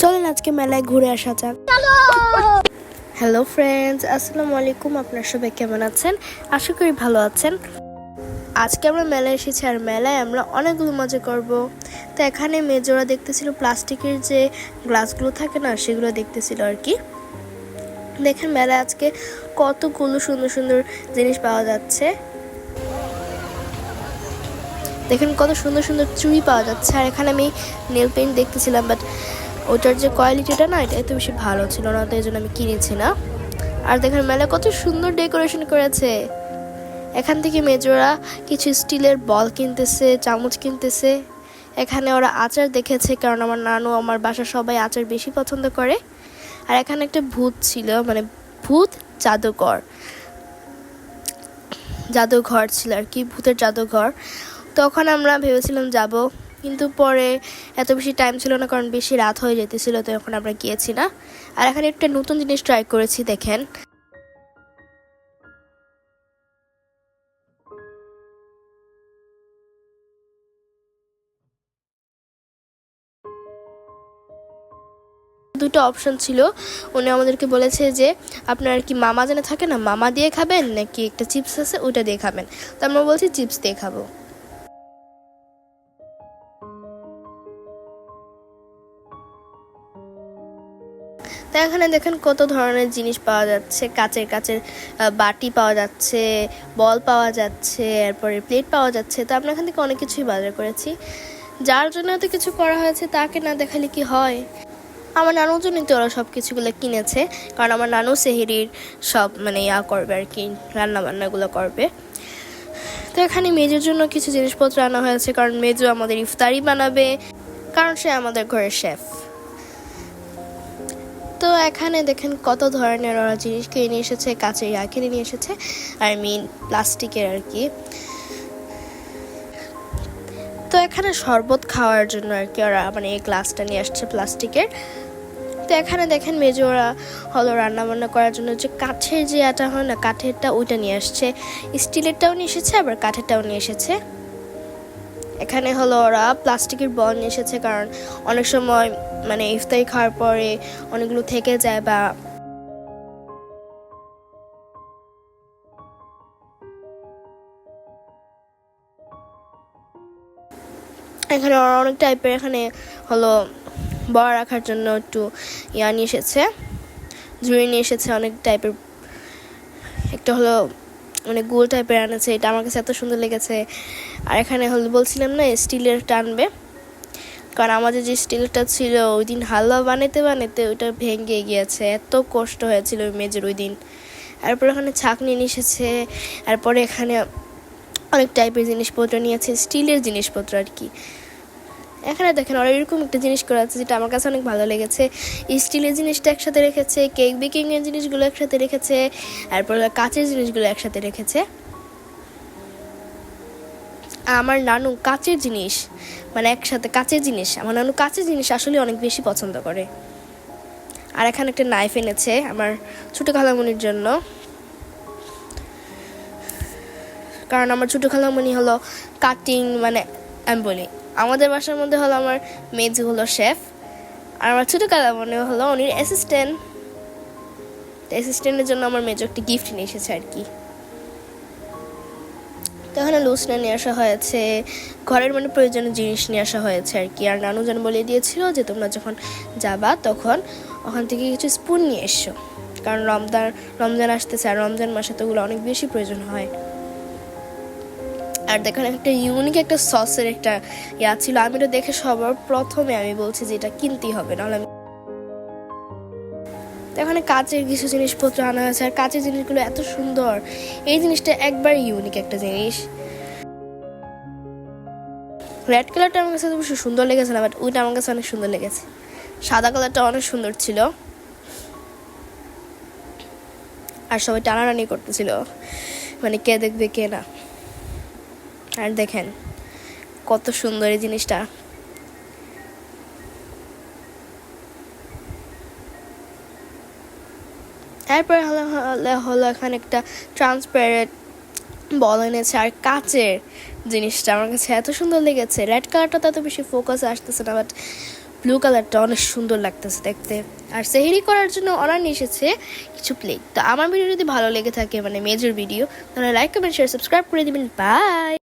চলেন আজকে মেলায় ঘুরে আসা যাক। হ্যালো ফ্রেন্ডস আসসালামু আলাইকুম, আপনারা সবাই কেমন আছেন? আশা করি ভালো আছেন। আজকে আমরা মেলায় এসেছি আর মেলায় আমরা অনেকগুলো মজা করব। তো এখানে মেজোরা দেখতেছিল প্লাস্টিকের যে গ্লাসগুলো থাকে না, সেগুলো দেখতেছিল আর কি। দেখেন মেলায় আজকে কতগুলো সুন্দর সুন্দর জিনিস পাওয়া যাচ্ছে। দেখেন কত সুন্দর সুন্দর চুড়ি পাওয়া যাচ্ছে। আর এখানে আমি নেল পেন্ট দেখতেছিলাম বাট ওটার যে কোয়ালিটিটা না, এটা এত বেশি ভালো ছিল না তো এই জন্য আমি কিনেছি না। আর দেখেন, মেলা কত সুন্দর ডেকোরেশন করেছে। এখান থেকে মেজোরা কিছু স্টিলের বল কিনতেছে, চামচ কিনতেছে। এখানে ওরা আচার দেখেছে, কারণ আমার নানু, আমার বাসার সবাই আচার বেশি পছন্দ করে। আর এখানে একটা ভূত ছিল মানে ভূত জাদুঘর। জাদুঘর ছিল আর কি, ভূতের জাদুঘর। তখন আমরা ভেবেছিলাম যাব কিন্তু পরে এত বেশি টাইম ছিল না, কারণ বেশি রাত হয়ে যেতেছিল, তো এখন আমরা গিয়েছি না। আর এখানে একটা নতুন জিনিস ট্রাই করেছি, দেখেন। দুটো অপশন ছিল। উনি আমাদেরকে বলেছে যে, আপনার কি মামা জানে থাকে না? মামা দিয়ে খাবেন নাকি একটা চিপস আছে ওটা দিয়ে খাবেন? তো আমরা বলছি চিপস দিয়ে খাব। তো এখানে দেখেন কত ধরনের জিনিস পাওয়া যাচ্ছে। কাচের কাচের বাটি পাওয়া যাচ্ছে, বল পাওয়া যাচ্ছে, এরপরে প্লেট পাওয়া যাচ্ছে। তো আমরা এখান থেকে অনেক কিছুই বাজার করেছি। যার জন্য এত কিছু করা হয়েছে তাকে না দেখালে কি হয়? আমার নানুর জন্যই তো ওরা সব কিছুগুলো কিনেছে। কারণ আমার নানু সেহেরির সব মানে ইয়া করবে আর কি রান্না বান্নাগুলো করবে। তো এখানে মেজোর জন্য কিছু জিনিসপত্র আনা হয়েছে। কারণ মেজো আমাদের ইফতারি বানাবে। কারণ সে আমাদের ঘরের শেফ এখানে দেখেন কত ধরনের ওরা জিনিস কিনে নিয়ে এসেছে, কাঁচের ইয়া কিনে নিয়ে এসেছে। আই মিন প্লাস্টিকের আর কি। তো এখানে শরবত খাওয়ার জন্য আর কি ওরা মানে এই গ্লাসটা নিয়ে আসছে প্লাস্টিকের। তো এখানে দেখেন মেজো ওরা হলো রান্না বান্না করার জন্য যে কাঠের যে আটা হয় না, কাঠেরটা ওইটা নিয়ে আসছে। স্টিলেরটাও নিয়ে এসেছে, আবার কাঠেরটাও নিয়ে এসেছে। এখানে হলো ওরা প্লাস্টিকের বল নিয়ে এসেছে কারণ অনেক সময় মানে ইফতারি খাওয়ার পরে অনেকগুলো থেকে যায় বা এখানে ওরা অনেক টাইপের এখানে হলো বড় রাখার জন্য একটু ইয়া নিয়ে এসেছে, ঝুড়ি নিয়ে এসেছে অনেক টাইপের একটা হলো মানে গোল টাইপের আনেছে এটা আমার কাছে এত সুন্দর লেগেছে। আর এখানে হলো, বলছিলাম না, স্টিলের টানবে কারণ আমাদের যে স্টিলটা ছিল, ওই দিন হালুয়া বানাতে বানাতে ওইটা ভেঙে গিয়েছে। এত কষ্ট হয়েছিল ওই মেজের ওই দিন। তারপর ওখানে ছাকনি নিয়ে তারপরে এখানে অনেক টাইপের জিনিসপত্র নিয়েছে স্টিলের জিনিসপত্র আর কি। এখানে দেখেন ওরা এরকম একটা জিনিস করা আছে যেটা আমার কাছে অনেক ভালো লেগেছে। স্টিলের জিনিসটা একসাথে রেখেছে, কেক বেকিংয়ের জিনিসগুলো একসাথে রেখেছে, তারপর কাঁচের জিনিসগুলো একসাথে রেখেছে। আমার নানু কাচের জিনিস মানে একসাথে কাচের জিনিস, আমার নানু কাচের জিনিস আসলে অনেক বেশি পছন্দ করে। আর এখানে একটা নাইফ এনেছে আমার ছোটো খালামনির জন্য। কারণ আমার ছোটো খালামণি হলো কাটিং মানে আমি বলি আমাদের বাসার মধ্যে হলো আমার মেজি হলো শেফ, আর আমার ছোটো খালামণি হলো উনির অ্যাসিস্ট্যান্ট অ্যাসিস্ট্যান্টের জন্য আমার মেজো একটি গিফট নিয়ে এসেছে আর কি। তো এখানে লুসনা নিয়ে আসা হয়েছে, ঘরের মানে প্রয়োজনীয় জিনিস নিয়ে আসা হয়েছে আর কি। আর নানু যেন বলে দিয়েছিল যে, তোমরা যখন যাবা তখন ওখান থেকে কিছু স্পুন নিয়ে এসো। কারণ রমজান রমজান আসতেছে, আর রমজান মাসে তো ওগুলো অনেক বেশি প্রয়োজন হয়। আর দেখেন, একটা ইউনিক একটা সসের একটা ইয়া ছিল। আমি এটা দেখে সবার প্রথমে আমি বলছি যে এটা কিনতেই হবে, নাহলে আমি এখানে কাচের কিছু জিনিসপত্র আনা হয়েছে। আর কাচের জিনিসগুলো এত সুন্দর। এই জিনিসটা একবার ইউনিক একটা জিনিস। রেড কালারটা আমার কাছে অবশ্য সুন্দর লেগেছে না বাট ওইটা আমার কাছে অনেক সুন্দর লেগেছে। সাদা কালারটা অনেক সুন্দর ছিল। আর সবাই টানাটানি করতেছিল। মানে কে দেখবে, কে না। আর দেখেন, কত সুন্দর এই জিনিসটা। তারপরে হলো, হলো- এখানে একটা ট্রান্সপারেন্ট বল এনেছে আর কাচের জিনিসটা। আমার কাছে এত সুন্দর লেগেছে। রেড কালারটা তো এত বেশি ফোকাস আসতেছে না বাট ব্লু কালারটা অনেক সুন্দর লাগতেছে দেখতে। আর সেহেরি করার জন্য অর্ডার নিয়ে এসেছে কিছু প্লেট তো আমার ভিডিও যদি ভালো লেগে থাকে মানে মেজর ভিডিও তাহলে লাইক কমেন্ট শেয়ার সাবস্ক্রাইব করে দিবেন। বাই